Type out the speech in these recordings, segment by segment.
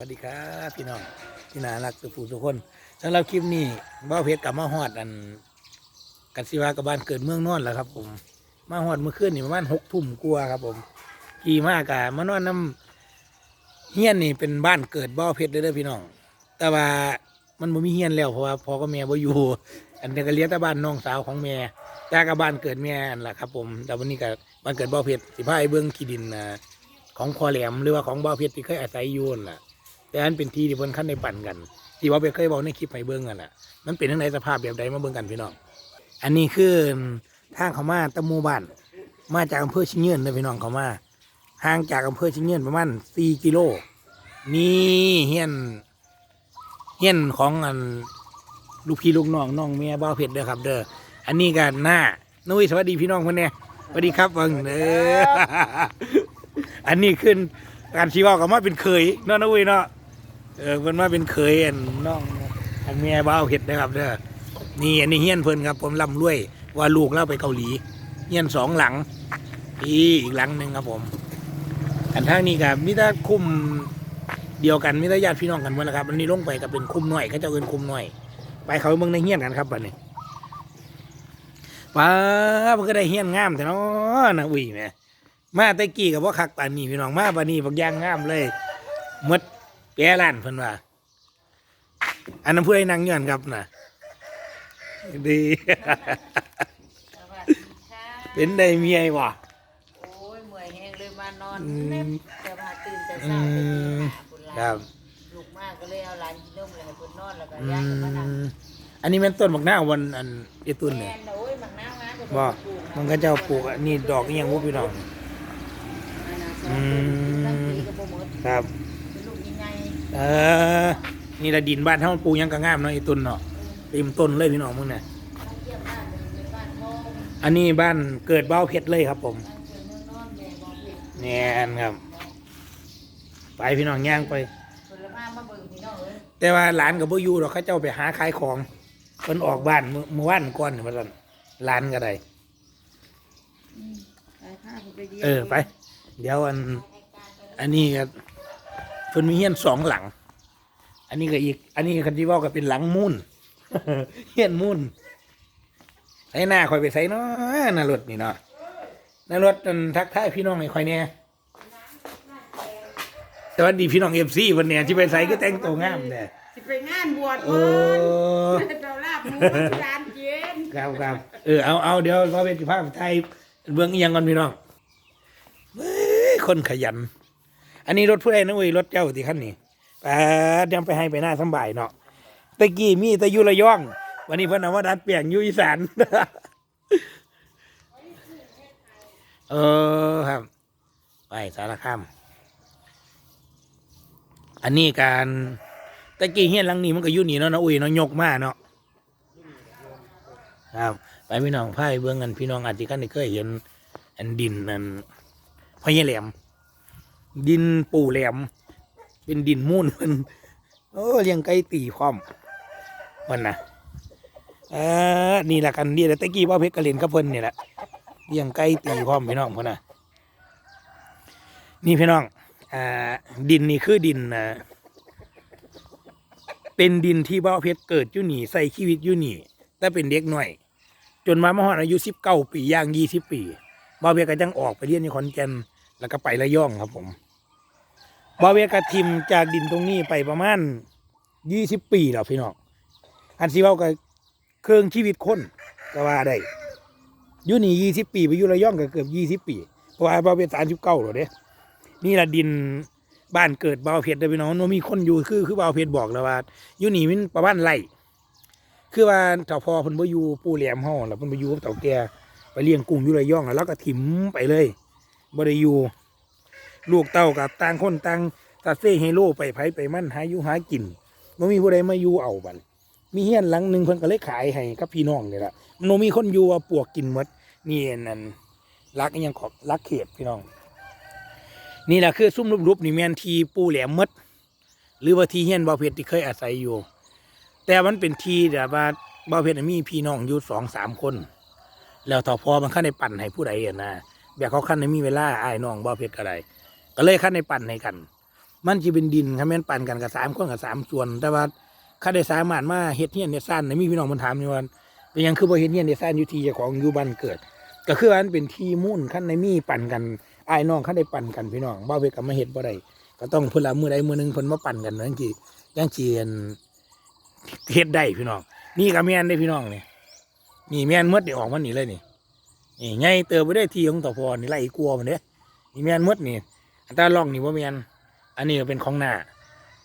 สวัสดีครับพี่น้องที่น่ารักสุขทุกคนสำหรับคลิปนี้บ้าเพชรกลับมาฮอดอันกันศิวากับบ้านเกิดเมืองนอนแล้วครับ ผมมาฮอดเมื่อคืนนี่ประมาณหกทุ่มกลัวครับ ผมขี่มากกะมานอนน้ำเฮียนนี่เป็นบ้านเกิดบ้าเพชรเด้อเด้อพี่น้อง แต่ว่ามันบ่มีเฮียนแล้วเพราะว่าพ่อกับแม่บ่อยู่ อันนี้ก็เลี้ยงแต่บ้านน้องสาวของแม่แต่กับบ้านเกิดแม่นั่นแหละครับ ผม แต่วันนี้ก็บ้านเกิดบ้าเพชรสิพาไอ้เบิ้องขี้ดินนะของพ่อแหลมหรือว่าของบ้าเพชรที่เคยอาศัยอยู่น่ะ แต่อันเป็นที่ที่เพิ่นขั้นในปั่นกัน ที่ว่าไปเคยบอกในคลิปให้เบิ่งกันน่ะ มันเป็นทั้งในสภาพแบบใดมาเบิ่งกันพี่น้อง อันนี้คือทางเขามาตะหมูบ้าน มาจากอำเภอชิงเงินนะพี่น้องเขามาห่างจากอำเภอชิงเงินประมาณสี่กิโลนี่เฮียนเฮียนของอันลูกพี่ลูกน้องน้องเมียบ้าวเพชรเด้อครับ เด้ออันนี้กันหน้านุ้ยสวัสดีพี่น้องคนเนี้ยสวัสดีครับเบิ่งเด้ออันนี้ขึ้นการชีวากับมาเป็นเคยเนาะนุ้ยเนาะ เออเพิ่นมาเป็นเคยอันน้องอันเมียบ้าวเห็ดนะครับเด้อนี่อันนี้เฮี้ยนเพิ่นครับ ผมร่ำรวย ว่าลูกเราไปเกาหลีเฮี้ยนสองหลังอีอีกหลังหนึ่งครับผมอันทางนี้กับมิตรคุ้มเดียวกันมิตรญาติพี่น้องกันหมดแล้วครับอันนี้ลงไปก็เป็นคุ้มน้อยเขาเจะเอินคุ้มน้อย ไปเขาเมืองในเฮี้ยนกันครับบัดนี้ป้ามันก็ได้เฮี้ยนงามแต่เนาะนะอุ้ยแม่มาตะกี้กับว่าคักปานนี้พี่น้องมาปานนี้บักอย่างงามเลยมด แปรล้านเพิ่นว่า อันนั้นผู้ใดนั่งย้อนครับน่ะ ดี สวัสดีค่ะเป็นได้เมียบ่โอ้ยเมื่อยแห้งเลยมานอนอืม เน็บแต่พาตื่นแต่อืเช้าไปตีมหาบุญคลารับลูกมากก็เลยเอาหลานกินนมเลยให้เพิ่นนอนแล้วก็อืย่างกันมานั่งมอันนี้แม่นต้นบักหน้าววันอันไอตุนแม่เนี่ยนน่ะโอ้ยมักน้าวนะบ่มันก็เจ้าปลูกอันนี้ดอกอีหยังบ่พี่น้องอืม ตั้งปีก็บ่หมดครับเป็นลูกใหญ่ เออ นี่ละดินบ้านเฮาปลูกหยังก็งามเนาะไอตุนเนาะเต็มต้นเลยพี่น้องมึงเนี่ยๆตั้งเทียบบ้านหนึ่งเป็นบ้านโมงอันนี้บ้านเกิดเบ้าเพชรเลยครับผมตั้งเทียบเมืองนอนแม่บอกเพิ่นแน่นครับ ไปพี่น้องย่างไปเพิ่นละมามาเบิ่งพี่น้องเอ้ยแต่ว่าหลานกับพ่อยู่หรอกเขาเจ้าไปหาขายของเพิ่นออกบ้านเมื่อเมื่อวานก่อนนี่ว่าซั่นหลานก็ได้อืมไปค่ะเพิ่นไปเยี่ยมเออไป เดี๋ยวอัน อันนี้ก็ เพิ่นมีเฮียนสองหลัง อันนี้ก็อีก อันนี้คันที่ว่าก็เป็นหลังมุ่นเฮียนมุ่นไอ้หน้าคอยไปใส่เนาะนารถนี่เนาะนารถอันทักทายพี่น้องให้คอยเนี่ยแต่ว่าดีพี่น้องเอฟซีวันเนี้ยที่ไปใส่ก็แต่งตัวงามแต่สิไปงานบวชโอ้เพิ่นเราลาบหมูที่ร้านเย็นครับครับเออเอาเอาเดี๋ยวเราเป็นสิภาพไทยเบื้องอีหยังก่อนพี่น้องเว้ยคนขยัน อันนี้รถผู้ใดนะเว้ยรถเจ้าที่คันนี้แปดยังไปให้ไปหน้าสบายเนาะตะกี้มีตะยุระย่อง วันนี้เพิ่นเอาว่าดัดเปลี่ยนยุอีสานเออครับ ไปสารคามอันนี้การตะกี้เฮียนหลังนี้มันก็ยู่นี่เนาะนะอุ้ยเนาะยกมาเนาะครับไปพี่น้องพายเบื้องกันพี่น้องอาจจะกันเคยเห็นอันดินนั่นพญาแหลม ดินปูแหลม เป็นดินมูนมันโอ้เลี้ยงไก่ตีพร้อมมันนะเออนี่แหละกันนี่แหละตะกี้ว่าเพชรกระเล่นกับเพิ่นนี่แหละเลี้ยงไก่ตีพร้อมพี่น้องพ่นนะนี่พี่น้องอ่าดินนี่คือดินนะเป็นดินที่บ่าเพชรเกิดอยู่นี่ใส่ชีวิตอยู่นี่แต่เป็นเด็กหน่อย จนมามาฮออายุสิบเก้าปีย่างยี่สิบปีบาวเวียก็จังออกไปเรียนในขอนแก่นแล้วก็ไประย่องครับผม บาเวียก็ทิมจากดินตรงนี้ไปประมาณยี่สิบปีแล้วพี่น้องอันสิเว้ากับเครื่องชีวิตคนก็ว่าได้อยู่นี่ยี่สิบปีไปอยู่ระย่องก็เกือบยี่สิบปี เพราะว่าบาเวสามสิบเก้าหรอเด้นี่ละดินบ้านเกิดบาวเพชรเด้อพี่น้องมันมีคนอยู่คือคือบาวเพชรบอกแล้วว่าอยู่นี่มันประมาณไร่คือว่าเจ้าพ่อเพิ่นบ่อยู่ปู่แหลมเฮาแล้วเพิ่นไปอยู่กับเต่าแก่ไปเลี้ยงกุ้งอยู่ระยองแล้วก็ถิ่มไปเลยบ่ได้อยู่ ลูกเต้ากับต่างคนต่างตาเซ่เฮโลไปไผไปมั่นหาอยู่หากินบ่มีผู้ใดมาอยู่เอาบัดมีเฮียนหลังหนึ่งเพิ่นก็เลยขายให้กับพี่น้องนี่ละมันบ่มีคนอยู่ว่าปวกกินหมดนี่นั่นรักยังขอบรักเขตพี่น้อง นี่แหละคือซุ้มรูปๆนี่แม่นทีปูแหลมมด หรือว่าทีเฮียนบ่าวเพชรที่เคยอาศัยอยู่ แต่มันเป็นทีแบบว่าบ่าวเพชรน่มีพี่น้องอยู่สองสามคน แล้วถ้าพอมันขั้นในปั่นให้ผู้ใดอะนะแบบเขาขั้นในมีเวลาไอ้น้องบ่าวเพชรก็ได้ ก็เลยขั้นในปั่นให้กัน มันจะเป็นดินครับแม่นปั่นกันกับสามคนกับสามส่วน แต่ว่าข้าได้สามารถมาเฮ็ดเฮียนเฮ็ดซ่านในมีพี่น้องมันถามอยู่ว่าเป็นยังคือบ่เฮ็ดเฮียนเฮ็ดซ่านอยู่ที่เจ้าของอยู่บ้านเกิด ก็คือว่ามันเป็นที่มุ่นขั้นในมีปั่นกันอ้ายน้องขั้นได้ปั่นกันพี่น้องบ่าวเวกก็มาเฮ็ดบ่ได้ก็ต้องเพิ่นละมือใดมือหนึงเพิ่นมาปั่นกันจังซี่จังซี่อันเฮ็ดได้พี่น้อง นี่ก็แม่นได้พี่น้องนี่นี่แม่นมดนี่ออกมานี่เลยนี่นี่ใหญ่เติบบ่ได้ที่ของตอพอนี่ไล่กลัวมันเด้นี่แม่นมดนี่ อันตาล่องนี่บ่าแม่นอันนี้ก็เป็นของหน้า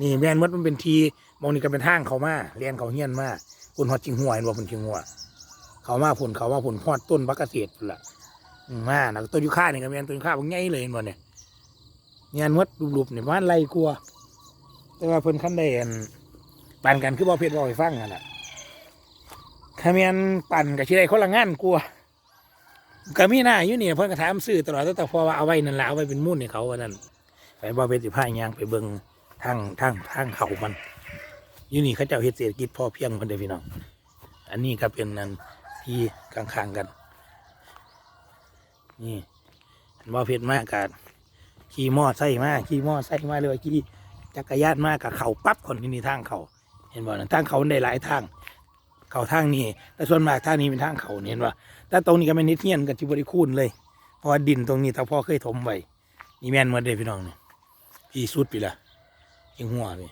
นี่แมนมดมันเป็นทีมองนี่ก็เป็นทางเขามาเรียนเขาเฮียนมาคุณฮอดจิงหัวเห็นบ่เพิ่นจิงหัวเขามาผลเขาว่าผลพอดต้นบักเกษตรพุ่นละอืมาแล้วต้นยูคาเนี่ยก็แมนต้นยูคาบางใหญ่เลยเห็นบ่เนี่ยงานวัดรูปๆเนี่ยบ้านไรกลัว แต่ว่าเพิ่นขั้นได้นปั่นกันคือบ่เพชรบ่ให้ฟังนั่นแหละถ้าแมนปั่นก็สิได้คนละงานกลัว ก็มีหน้าอยู่นี่เพิ่นก็ถามซื้อตลอดแต่พอว่าเอาไว้นั่นละเอาไว้เป็นมุ่นให้เขาว่านั่นไปบ่เพชรสิพายางไปเบิ่งทางทางทางเขามันอยู่นี่เขาเจ้าเฮ็ดเศรษฐกิจพอเพียงเพิ่นเด้อพี่น้อง อันนี้ก็เป็นนั่นที่ข้างๆกัน นี่บ่เพชรมากกับขี่มอไซค์มาขี่มอไซค์มาเลยว่าขี่จักรยานมากกับเขาปั๊บคนที่นี่ทางเขาเห็นบ่นะทางเขามันได้หลายทาง เขาทางนี้ แต่ส่วนมากทางนี้เป็นทางเขาเห็นว่าแต่ตรงนี้ก็ไม่นิดเงียนกับที่บริคูนเลย เพราะว่าดินตรงนี้ถ้าพ่อเคยถมไว้นี่แม่นหมาเดพี่น้องนี่พี่สุดไปละยิงหัวนี่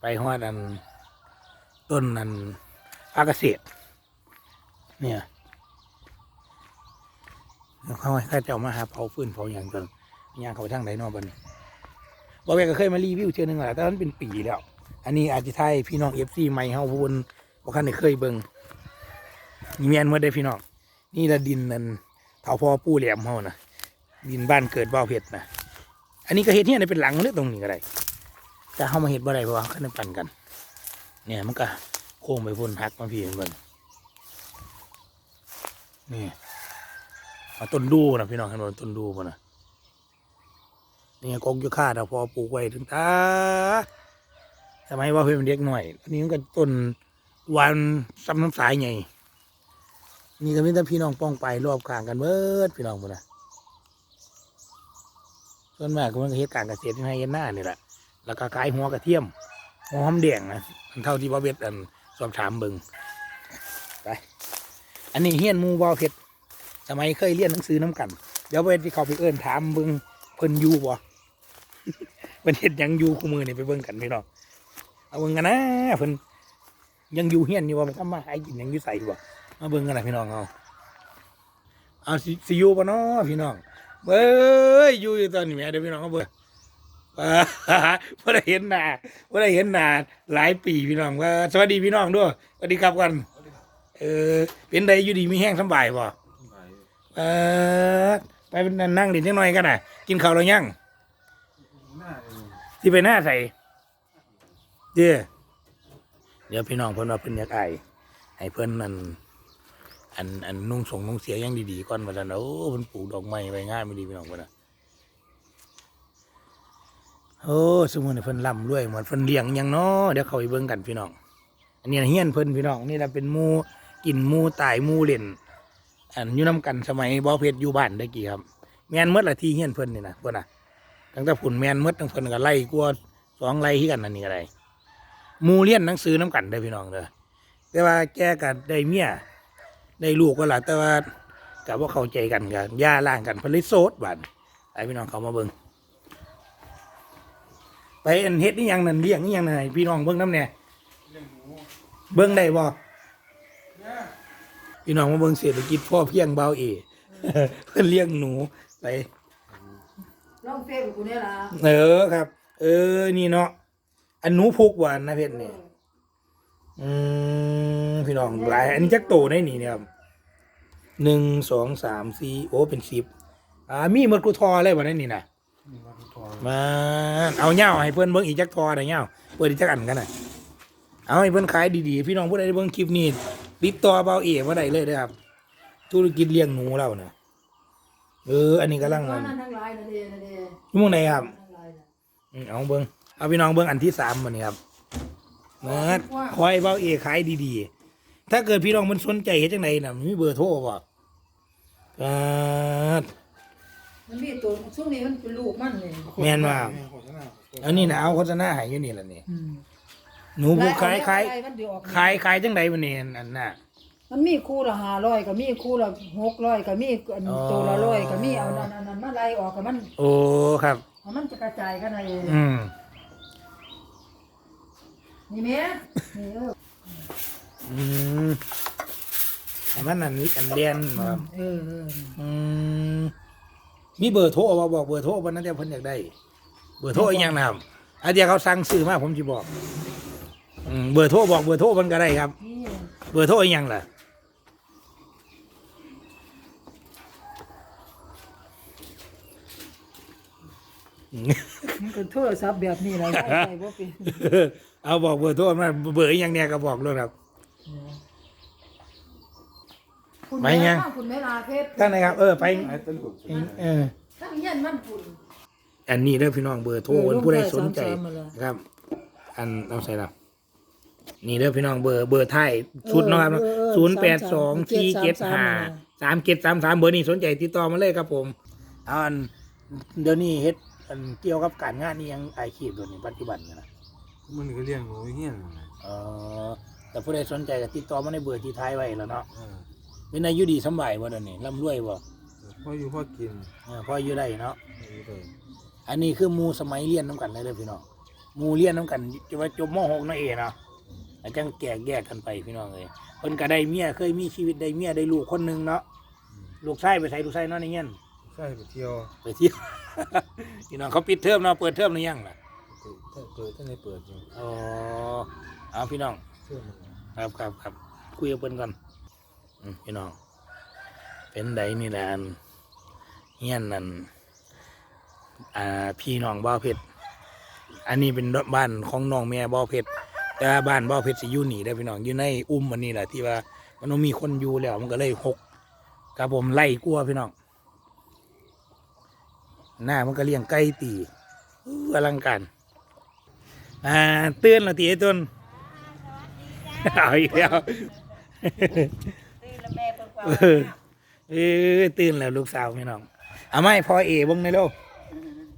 ไปหัวดันต้นนั้นภาคเกษตรเนี่ยเขาให้ข้าเจ้ามาหาเผาฟืนเผาอย่างจนย่างเขาไปทางไหนนอกบันบอกแกก็เคยมารีวิวเชื่อนึงแหละแต่มันเป็นปีแล้ว อันนี้อาจจะไทยพี่น้องเอฟซีใหม่เฮาพูน บอกคันเคยเบิ่งนี่แม่นเมื่อได้พี่น้องนี่ละดินนั่นเถาพ่อปูแหลมเฮานะดินบ้านเกิดบ่าวเพชรนะอันนี้ก็เฮ็ดเนี่ยเป็นหลังเลยตรงนี้ก็ได้แต่เฮามาเฮ็ดบ่ได้เพราะว่าเขาได้ปั่นกัน เนี่ยมันก็โค้งไปพุ่นหักมาพี่เบิ่งนี่เอาต้นดูนะพี่น้องเห็นบ่ต้นดูป่ะนะนี่กองยูคาดาพอปลูกไว้ถึงตาสมัยว่าเพิ่นเป็นเด็กหน่อย อันนี้มันก็ต้น วานซ้ำน้ำสายไงนี่ก็มีแต่พี่น้องป้องไปรอบข้างกันเบิดพี่น้องป่ะนะส่วนมากก็มันก็เฮ็ดการเกษตรที่ให้เฮ็ดหน้านี่แหละแล้วก็ขายหัวกระเทียมหัวหอมแดงนะเท่าที่ว่าเวทอันสอบถามเบิงไปอันนี้เฮียนมูบอเพชรสมัยเคยเรียนหนังสือน้ำกัน เดี๋ยวไปที่เขาไปเอิ้นถามเบิงเพิ่นอยู่บ่เพิ่นเฮ็ดหยังอยู่คู่มือนี่ไปเบิ่งกันพี่น้องเอาเบิ่งกันนะเพิ่น ยังอยู่เฮียนอยู่บ่มันทำมาหากินหยังอยู่ใส่บ่มาเบิ่งกันนะพี่น้องเอาเอาสิสิอยู่บ่เนาะพี่น้องเบ้ยอยู่อยู่ตอนนี้แหม่เดี๋ยวพี่น้องเอาเบิ่งอ่าไ่ได้เห็นหน้าไ่ได้เห็นหน้าหลายปีพี่น้องว่าสวัสดีพี่น้องด้วยสวัสดีครับกันเออเป็นใดอยู่ดีมีแห้งสำบายบ่เออไปนั่งดินจังหน่อยกันน่ะ กินข้าวแล้วยังที่ไปหน้าใส่เดี๋ยว เดี๋ยวพี่น้องเพิ่นว่าเพิ่นอยากอให้เพิ่นนั่นอันอันนุ่งส่งนุ่งเสียยังดีๆก่อนมาแล้วนะโอ้เพิ่นปลูกดอกไม้ไว้ง่ายไม่ดีพี่น้องเพิ่นน่ะโอ้สมมุติเพิ่นร่ำรวยเหมือนเพิ่นเลี้ยงยังเนาะเดี๋ยวเขาไปเบิ่งกันพี่น้อง อันนี้เฮียนเพิ่นพี่น้องนี่แหละเป็นมูกินมูตายมูเล่นอันอยู่นํกันสมัยบ่เพชรอยู่บ้านได้กี่ครับแมนหมดละที่เฮียนเพิ่นนี่นะเพิ่นน่ะตั้งแต่ผุนแมนหมดตั้งเพิ่นก็ไล่กลัวสองไล่ที่กันนั่นนี่ก็ได้ห มูเรียนหนังสือนํกันได้อพี่น้องเด้อแต่ว่าแกก็ได้เมียได้ลูกก็ล่ะแต่ว่าก็บ่เข้าใจกันก็ย่าล้างกันเพิ่นเลยโสดบัดไอ้พี่น้องเขามาเบิ่งไปอันเฮ็ดนี่ยังนั่นเลี้ยงนี่ยังนั่นให้พี่น้องเบิ่งน้ำเนี่ยเบิ่งได้บ่พี่น้องมาเบิ่งเศรษฐกิจพ่อเพียงเบาเอเพิ่นเลี้ยงหนูไปลองเฟซกับกูเนี่ยล่ะเออครับ เออนี่เนาะ อันหนูพุกหวานนะเพชรเนี่ยอืมพี่น้องหลาย อันนี้จักโตได้นี่เนี่ยครับหนึ่งสองสามสี่โอ้เป็นสิบอ่ามีหมดกูทอเลยวันนี้นี่นะมาเอาเงาให้เพื่อนเบิ้งอีกจักทอหน่อยเงาเปิดอีกจักอันกันหน่อยเอาให้เพื่อนขายดีๆพี่น้องผู้ใดได้เบิ้งคลิปนี้ติดต่อเบาเอ๋มาได้เลยนะครับ ธุรกิจเลี้ยงหนูเราเนะเออ อันนี้กำลังนั่มันนทั้งหลายนะเด้นะเด้อยี่หมองไหนครับทั้งหลายน่ะอืมเอาเบิ้ง เอาพี่น้องเบิ้งอันที่สามวันนี้ครับเมื่อคอยเบาเอ๋ขายดีๆ ถ้าเกิดพี่น้องมันสนใจเฮ็ดจังไดน่ะมีเบอร์โทรบ่ครับมันมีตัวช่วงนี้มันเป็นลูกมันเลยแม่นว่าอันนี้นะเอาโฆษณาให้อยู่นี่ล่ะนี่อืมหนูผู้ขายขายไล่มันสิออกขายขายจังไดวันนี้อันน่ะ มันมีคู่ละห้าร้อยก็มีคู่ละหกร้อยก็มีอันอ๋อ ตัวละร้อยก็มีเอานั่นอันนั้นมาไล่ออกก็มันโอ้ครับ เอามันจะกระจายกันไอ้อืม นี่แม่นี่เอออืมแต่มันอันนี้อันเรียนมาครับเออเอออืมมีเบอร์โทรบ่บอกเบอร์โทรวันนั้นเดี๋ยวเพิ่นอยากได้ เบอร์โทรอีกอย่างนะครับอันเดียวเขาสั่งซื้อมาผมสิบอกอืมเบอร์โทรบอกเบอร์โทรมันก็ได้ครับ นี่เบอร์โทรอีกอย่างล่ะมันก็โทรศัพท์แบบนี้แหละใช้ใช้บ่เป็น เอาบอกเบอร์โทรมาเบอร์อีกอย่างเนี่ยก็บอกเลยครับ คุณไปแม่ยังข้างคุณแม่ลาเพชรตั้งไหนครับ เออไป ไอ้ต้นลูกเออตั้งเย็นมันคุณอันนี้เด้อพี่น้องเบอร์โทรเออผู้ใดสนใจลงไป33มาเลย ครับ อันเอาใส่ละนี่เด้อพี่น้องเบอร์เบอร์ไทยชุดเนาะครับเออเออศูนย์แปดสองเจ็สี่ดเจ็ดสามสามห้ามาเลยสามเจ็ดสามสามเบอร์นี้สนใจติดต่อมาเลยครับผมเอาอันเดี๋ยวนี้เฮ็ดอันเกี่ยวกับการงานนี่ยังไอคีบตัวนี้ปัจจุบันเนี่ยนะ มันก็เลี้ยงหนูเฮี้ยนนะเออแต่ผู้ใดสนใจก็ติดต่อมาในเบอร์ที่ท้ายไว้แล้วเนาะเออเป็นอายุดีสำบายบ่เดี๋ยวนี้ร่ำรวยบ่พ่ออยู่พ่อกินเออพออยู่ได้เนาะอยู่เลยอันนี้คือหมูสมัยเรียนน้ำกันเลยเด้อพี่น้องหมูเรียนน้ำกันจะว่าจบม .6 นั่นเองเนาะแล้วจังแก่แยกกันไปพี่น้องเลยเพิ่นก็ได้เมียเคยมีชีวิตได้เมียได้ลูกคนหนึงเนาะลูกชายไปใส่ลูกชายเนอนในเงี้ยใช่ไปเที่ยวไปเที่ยว พี่น้องเขาปิดเทอมเนาะเปิดเทอมหรือยังล่ะ เปิดเปิดท่านในเปิดอยู่อ๋อเอาพี่น้อง เชื่อมันครับครับครับคุยกับเพิ่นก่อนอืมพี่น้อง เป็นไดนี่แหละอันเฮียนนั่นอ่าพี่น้องบ่าวเพชรอันนี้เป็นบ้านของน้องแม่บ่าวเพชรแต่ว่าบ้านบ่าวเพชรสิอยู่นี่ได้อพี่น้องอยู่ในอุ้มอันนี้แหละที่ว่ามันบ่มีคนอยู่แล้วมันก็เลยหกครับผมไล่กลัวพี่น้อง หน้ามันก็เลี้ยงไก่ตีอู้อลังการ อ่าเตือนและตีไอ้ต้นเอาอีกแล้วตื่นแล้วแม่เพิ่นว่าเออเออตื่นแล้วลูกสาวพี่น้องเอาไม่พอเอเบงในอยเร็ว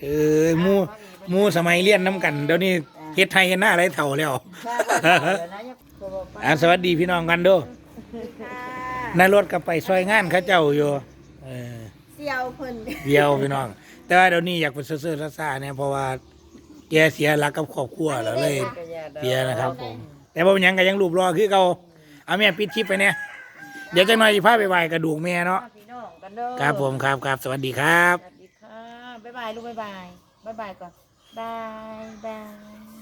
เออหมูหมูสมัยเรียนน้ำกันเดี๋ยวนี้เฮ็ดไทยเฮ็ดหน้าไรเถ่าแล้วถ้าว่าเดี๋ยวนะอย่าบอกไปอ่าสวัสดีพี่น้องกันเด้วยค่ะนายรถก็ไปซอยงานเข้าเจ้าอยู่เออเสี่ยวเพิ่นเดียวพี่น้อง แต่ว่าเดี๋ยวนี้อยากไปเซื่อๆซ่าๆเนี่ยเพราะว่า แกเสียรักกับครอบครัวแล้วเลย เสียนะครับผม แต่ว่าเป็นหยังก็ยังรูปรอคือเขาเอาแม่ปิดคลิปไปเนี่ยเดี๋ยวจะหน่อยสิพาไปไหว้กระดูกแม่เนาะพี่น้องกันเด้อครับผมครับครับสวัสดีครับ สวัสดีค่ะบ๊ายบายลูกบ๊ายบายบ๊ายบายก่อนบายบาย